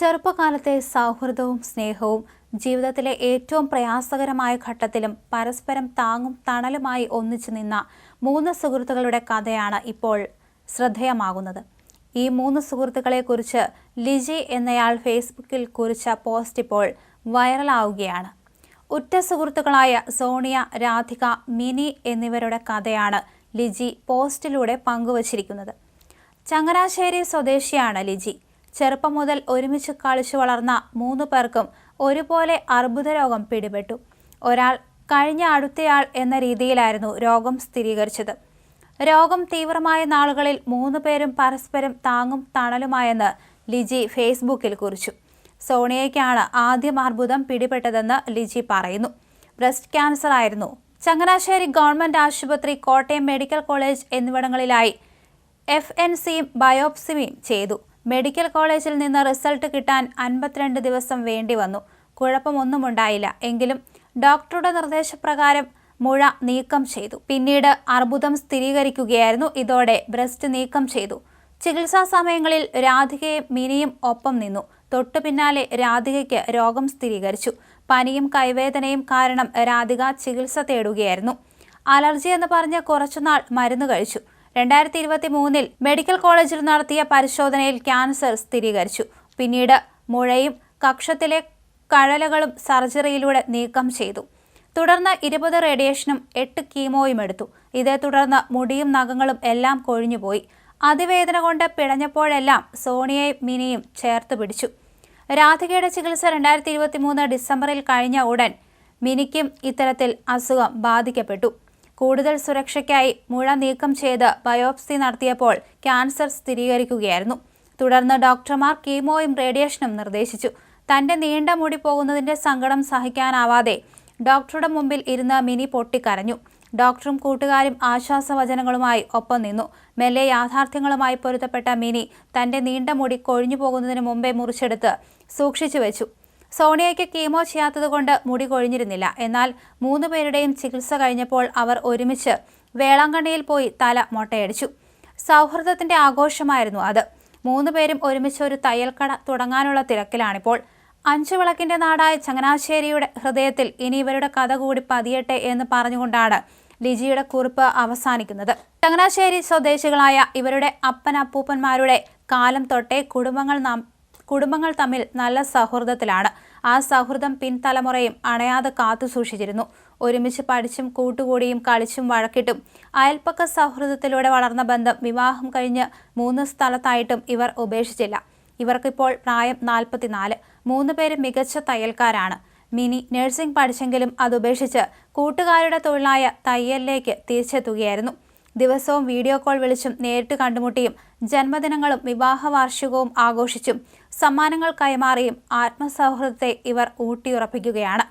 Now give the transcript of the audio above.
ചെറുപ്പകാലത്തെ സൗഹൃദവും സ്നേഹവും ജീവിതത്തിലെ ഏറ്റവും പ്രയാസകരമായ ഘട്ടത്തിലും പരസ്പരം താങ്ങും തണലുമായി ഒന്നിച്ചു നിന്ന മൂന്ന് സുഹൃത്തുക്കളുടെ കഥയാണ് ഇപ്പോൾ ശ്രദ്ധേയമാകുന്നത്. ഈ മൂന്ന് സുഹൃത്തുക്കളെക്കുറിച്ച് ലിജി എന്നയാൾ ഫേസ്ബുക്കിൽ കുറിച്ച പോസ്റ്റ് ഇപ്പോൾ വൈറലാവുകയാണ്. ഉറ്റ സുഹൃത്തുക്കളായ സോണിയ രാധിക മിനി എന്നിവരുടെ കഥയാണ് ലിജി പോസ്റ്റിലൂടെ പങ്കുവച്ചിരിക്കുന്നത്. ചങ്ങനാശ്ശേരി സ്വദേശിയാണ് ലിജി. ചെറുപ്പം മുതൽ ഒരുമിച്ച് കളിച്ചു വളർന്ന മൂന്ന് പേർക്കും ഒരുപോലെ അർബുദ രോഗം പിടിപെട്ടു. ഒരാൾ കഴിഞ്ഞ അടുത്തയാൾ എന്ന രീതിയിലായിരുന്നു രോഗം സ്ഥിരീകരിച്ചത്. രോഗം തീവ്രമായ നാളുകളിൽ മൂന്ന് പേരും പരസ്പരം താങ്ങും തണലുമായെന്ന് ലിജി ഫേസ്ബുക്കിൽ കുറിച്ചു. സോണിയയ്ക്കാണ് ആദ്യം അർബുദം പിടിപെട്ടതെന്ന് ലിജി പറയുന്നു. ബ്രസ്റ്റ് ക്യാൻസർ ആയിരുന്നു ചങ്ങനാശ്ശേരി ഗവൺമെന്റ് ആശുപത്രി കോട്ടയം മെഡിക്കൽ കോളേജ് എന്നിവിടങ്ങളിലായി എഫ് എൻ സിയും ബയോപ്സിയും ചെയ്തു. മെഡിക്കൽ കോളേജിൽ നിന്ന് റിസൾട്ട് കിട്ടാൻ അൻപത്തിരണ്ട് ദിവസം വേണ്ടി വന്നു. കുഴപ്പമൊന്നുമുണ്ടായില്ല എങ്കിലും ഡോക്ടറുടെ നിർദ്ദേശപ്രകാരം മുഴ നീക്കം ചെയ്തു. പിന്നീട് അർബുദം സ്ഥിരീകരിക്കുകയായിരുന്നു. ഇതോടെ ബ്രസ്റ്റ് നീക്കം ചെയ്തു. ചികിത്സാ സമയങ്ങളിൽ രാധികയും മിനിയും ഒപ്പം നിന്നു. തൊട്ടു പിന്നാലെ രാധികയ്ക്ക് രോഗം സ്ഥിരീകരിച്ചു. പനിയും കൈവേദനയും കാരണം രാധിക ചികിത്സ തേടുകയായിരുന്നു. അലർജി എന്ന് പറഞ്ഞ് കുറച്ചുനാൾ മരുന്ന് കഴിച്ചു. രണ്ടായിരത്തി ഇരുപത്തി മൂന്നിൽ മെഡിക്കൽ കോളേജിൽ നടത്തിയ പരിശോധനയിൽ ക്യാൻസർ സ്ഥിരീകരിച്ചു. പിന്നീട് മുഴയും കക്ഷത്തിലെ കഴലകളും സർജറിയിലൂടെ നീക്കം ചെയ്തു. തുടർന്ന് ഇരുപത് റേഡിയേഷനും എട്ട് കീമോയും എടുത്തു. ഇതേ തുടർന്ന് മുടിയും നഖങ്ങളും എല്ലാം കൊഴിഞ്ഞുപോയി. അതിവേദന കൊണ്ട് പിഴഞ്ഞപ്പോഴെല്ലാം സോണിയയും മിനിയും ചേർത്ത് പിടിച്ചു. രാധികയുടെ ചികിത്സ രണ്ടായിരത്തി ഇരുപത്തി മൂന്ന് ഡിസംബറിൽ കഴിഞ്ഞ ഉടൻ മിനിക്കും ഇത്തരത്തിൽ അസുഖം ബാധിക്കപ്പെട്ടു. കൂടുതൽ സുരക്ഷയ്ക്കായി മുഴ നീക്കം ചെയ്ത് ബയോപ്സി നടത്തിയപ്പോൾ ക്യാൻസർ സ്ഥിരീകരിക്കുകയായിരുന്നു. തുടർന്ന് ഡോക്ടർമാർ കീമോയും റേഡിയേഷനും നിർദ്ദേശിച്ചു. തന്റെ നീണ്ട മുടി പോകുന്നതിന്റെ സങ്കടം സഹിക്കാനാവാതെ ഡോക്ടറുടെ മുമ്പിൽ ഇരുന്ന് മിനി പൊട്ടിക്കരഞ്ഞു. ഡോക്ടറും കൂട്ടുകാരും ആശ്വാസവചനങ്ങളുമായി ഒപ്പം നിന്നു. മെല്ലെ യാഥാർത്ഥ്യങ്ങളുമായി പൊരുത്തപ്പെട്ട മിനി തന്റെ നീണ്ട മുടി കൊഴിഞ്ഞു പോകുന്നതിന് മുമ്പേ മുറിച്ചെടുത്ത് സൂക്ഷിച്ചു വെച്ചു. സോണിയയ്ക്ക് കീമോ ചെയ്യാത്തതുകൊണ്ട് മുടി കൊഴിഞ്ഞിരുന്നില്ല. എന്നാൽ മൂന്ന് പേരുടെയും ചികിത്സ കഴിഞ്ഞപ്പോൾ അവർ ഒരുമിച്ച് വേളാങ്കണ്ണിയിൽ പോയി തല മൊട്ടയടിച്ചു. സൗഹൃദത്തിന്റെ ആഘോഷമായിരുന്നു അത്. മൂന്ന് പേരും ഒരുമിച്ച് ഒരു തയ്യൽക്കട തുടങ്ങാനുള്ള തിരക്കിലാണിപ്പോൾ. അഞ്ചു വിളക്കിന്റെ നാടായ ചങ്ങനാശ്ശേരിയുടെ ഹൃദയത്തിൽ ഇനി ഇവരുടെ കഥ കൂടി പതിയട്ടെ എന്ന് പറഞ്ഞുകൊണ്ടാണ് ലിജിയുടെ കുറിപ്പ് അവസാനിക്കുന്നത്. ചങ്ങനാശ്ശേരി സ്വദേശികളായ ഇവരുടെ അപ്പൻ അപ്പൂപ്പന്മാരുടെ കാലം തൊട്ടേ കുടുംബങ്ങൾ കുടുംബങ്ങൾ തമ്മിൽ നല്ല സൗഹൃദത്തിലാണ്. ആ സൗഹൃദം പിൻതലമുറയും അണയാതെ കാത്തു സൂക്ഷിച്ചിരുന്നു. ഒരുമിച്ച് പഠിച്ചും കൂട്ടുകൂടിയും കളിച്ചും വഴക്കിട്ടും അയൽപ്പക്ക സൗഹൃദത്തിലൂടെ വളർന്ന ബന്ധം വിവാഹം കഴിഞ്ഞ് മൂന്ന് സ്ഥലത്തായിട്ടും ഇവർ ഉപേക്ഷിച്ചില്ല. ഇവർക്കിപ്പോൾ പ്രായം നാൽപ്പത്തിനാല്. മൂന്ന് പേര് മികച്ച തയ്യൽക്കാരാണ്. മിനി നഴ്സിംഗ് പഠിച്ചെങ്കിലും അതുപേക്ഷിച്ച് കൂട്ടുകാരുടെ തൊഴിലായ തയ്യലിലേക്ക് തിരിച്ചെത്തുകയായിരുന്നു. ദിവസവും വീഡിയോ കോൾ വിളിച്ചും നേരിട്ട് കണ്ടുമുട്ടിയും ജന്മദിനങ്ങളും വിവാഹ വാർഷികവും ആഘോഷിച്ചും സമ്മാനങ്ങൾ കൈമാറിയും ആത്മസൗഹൃദത്തെ ഇവർ ഊട്ടിയുറപ്പിക്കുകയാണ്.